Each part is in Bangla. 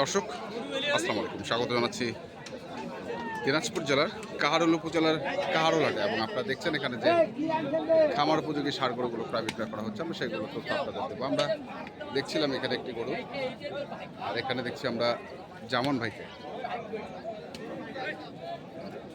দর্শক, আসসালামু আলাইকুম। স্বাগত জানাচ্ছি দিনাজপুর জেলার কাহারোল উপজেলার কাহারোল হাটে এবং আপনারা দেখছেন এখানে যে খামার উপযোগী সার গরুগুলো প্রায় বিক্রয় করা হচ্ছে, আমরা সেগুলো তথ্য আপনাদের দেবো। আমরা দেখছিলাম এখানে একটি গরু, আর এখানে দেখছি আমরা জামান ভাইকে।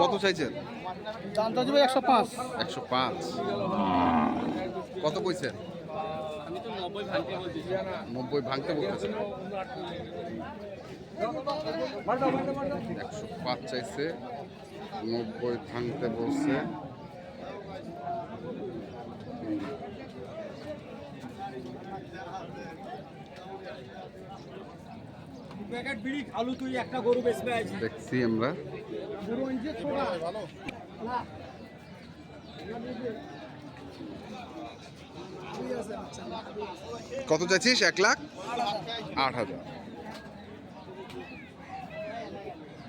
কত চাইছেন? একশো পাঁচ। একশো পাঁচ। কত কইছেন? নব্বই ভাঙতে বলতেছে। একশো পাঁচ চাইছে, নব্বই বলছে। প্যাকেট বিড়ি খালু তুই একটা গরু বেচবে দেখছি আমরা। কত চাইছিস? এক লাখ? আট হাজার।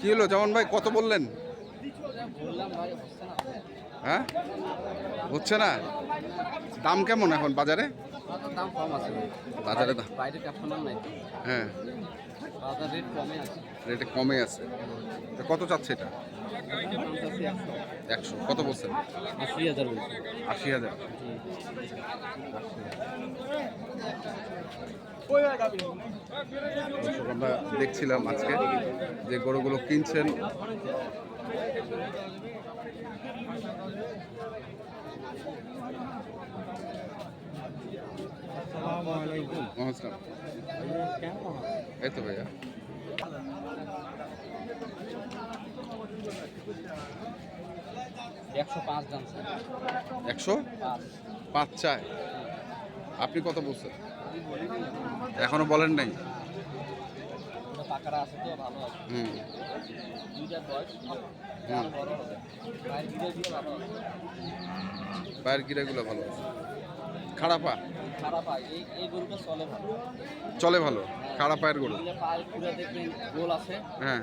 কি হলো যেমন ভাই? কত বললেন? হ্যাঁ? হচ্ছে না? দাম কেমন এখন বাজারে। বাজারে দাম। হ্যাঁ। রেট কমে আছে। কত চাচ্ছে এটা? একশো। কত বলছেন? আশি হাজার আশি হাজার। আমরা দেখছিলাম আজকে যে গরুগুলো কিনছেন। এই তো ভাইয়া। একশো পাঁচ দাম একশো পাঁচ। চায় আপনি কত বলছেন? এখনও বলেন নাই? পাকারা আছে তো ভালো আছে। হুম। দুইটা বয়স বড় হবে। বাইরে গিরে দিয়ে ভালো আছে। পায়ের গিরাগুলো ভালো আছে। খারাপ হয় এই এই গরুটা চলে ভালো। চলে ভালো? খাড়া পায়ের গরু? পায়ের দেখবেন গোল আছে। হ্যাঁ।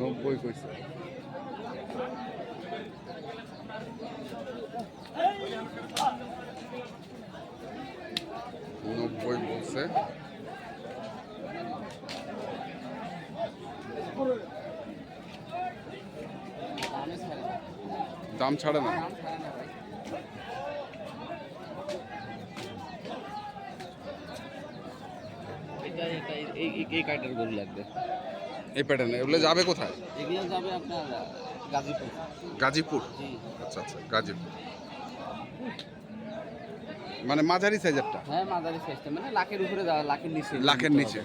নব্বই কইছে। নব্বই বলছে। দামে ছাড়ে না। এই কাঠের গরু লাগবে। এই প্যাটার্নে এগুলো যাবে কোথায়? এগুলো যাবে আপনার গাজীপুর। গাজীপুর? আচ্ছা আচ্ছা গাজীপুর। মানে মাঝারি সাইজেরটা হ্যাঁ মাঝারি সাইজটা মানে লাখের উপরে লাখের নিচে। লাখের নিচে।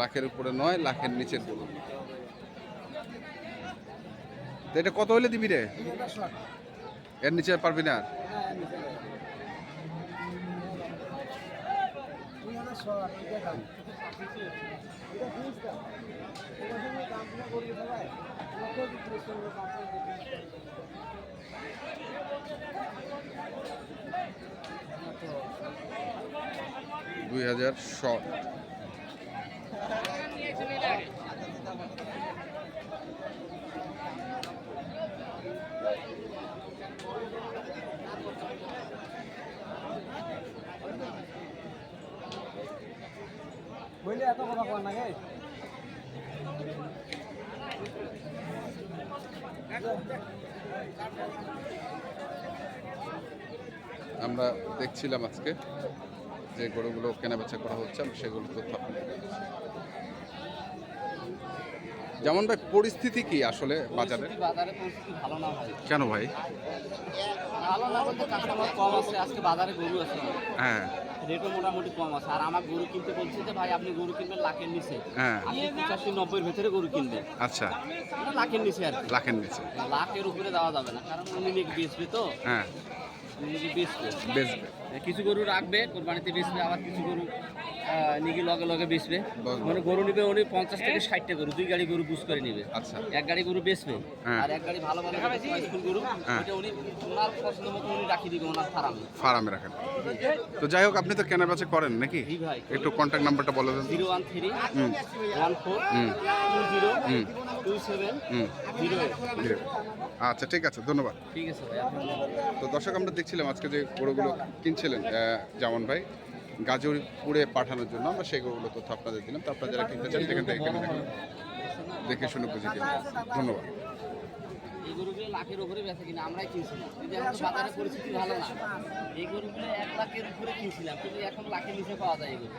লাখের উপরে নয় লাখের নিচের তো এটা কত হলে দিবি রে? এর নিচে পারবি না? আর? দুই হাজার শর্ট বইলে এত কথা কর না আমরা দেখছিলাম আজকে যে গরুগুলো কেনাবেচা করা হচ্ছে আমরা সেগুলো তথ্য। যেমন ভাই পরিস্থিতি কি আসলে বাজারে? বাজারে পরিস্থিতি ভালো না ভাই। কেন ভাই? ভালো না বলতে কাস্টমার কম আছে আজকে বাজারে গরু আছে হ্যাঁ। রেটও মোটামুটি কম আছে। আর আমার গরু কিনতে বলছে যে ভাই আপনি গরু কিনবেন লাখের নিচে। হ্যাঁ। আপনি পঁচাশি নব্বইয়ের ভেতরে গরু কিনবেন। আচ্ছা। লাখের নিচে আর লাখের নিচে। লাখের উপরে দেওয়া যাবে না। কারণ উনি বেচবে তো। হ্যাঁ। উনি বেচবে। বেচবে। কিছু গরু রাখবে কোরবানিতে বেচবে আবার কিছু গরু নাকি লগে লগে বেচবে। মানে গরু নিবে উনি পঞ্চাশ থেকে ষাটটা গরু দুই গাড়ি গরু বুঝ করে নিবে। আচ্ছা। এক গাড়ি গরু বেচবে হ্যাঁ। আর এক গাড়ি ভালো ভালো স্কুল গরু হ্যাঁ। উনি ওনার পছন্দ মতো উনি রাখিয়ে দিবে ওনার ফার্মে। ফার্মে রাখেন। তো যাই হোক আপনি তো কেনাবেচা করেন নাকি? একটু কন্ট্যাক্ট নাম্বারটা বলে দেন। Zero one three one four two zero two seven zero আচ্ছা ঠিক আছে ধন্যবাদ। ঠিক আছে তো দর্শক আমরা দেখছিলাম আজকে যে গরুগুলো কিনছিলেন জামান ভাই। গাজীপুরে পাঠানোর জন্য আমরা সেগুলো তথ্য আপনাদের দিলাম। তো আপনারা যারা কিনতে চান সেখান থেকে কিনে দেখেন। দেখে শুনে বুঝে কিনে ধন্যবাদ। এই গরুগুলো লাখের উপরে বেচা কিনা আমরাই কিনছিলাম। কিন্তু এখন বাজারের পরিস্থিতি ভালো না। এই গরুগুলো এক লাখের উপরে কিনছিলাম কিন্তু এখন লাখের নিচে পাওয়া যায় এগুলো।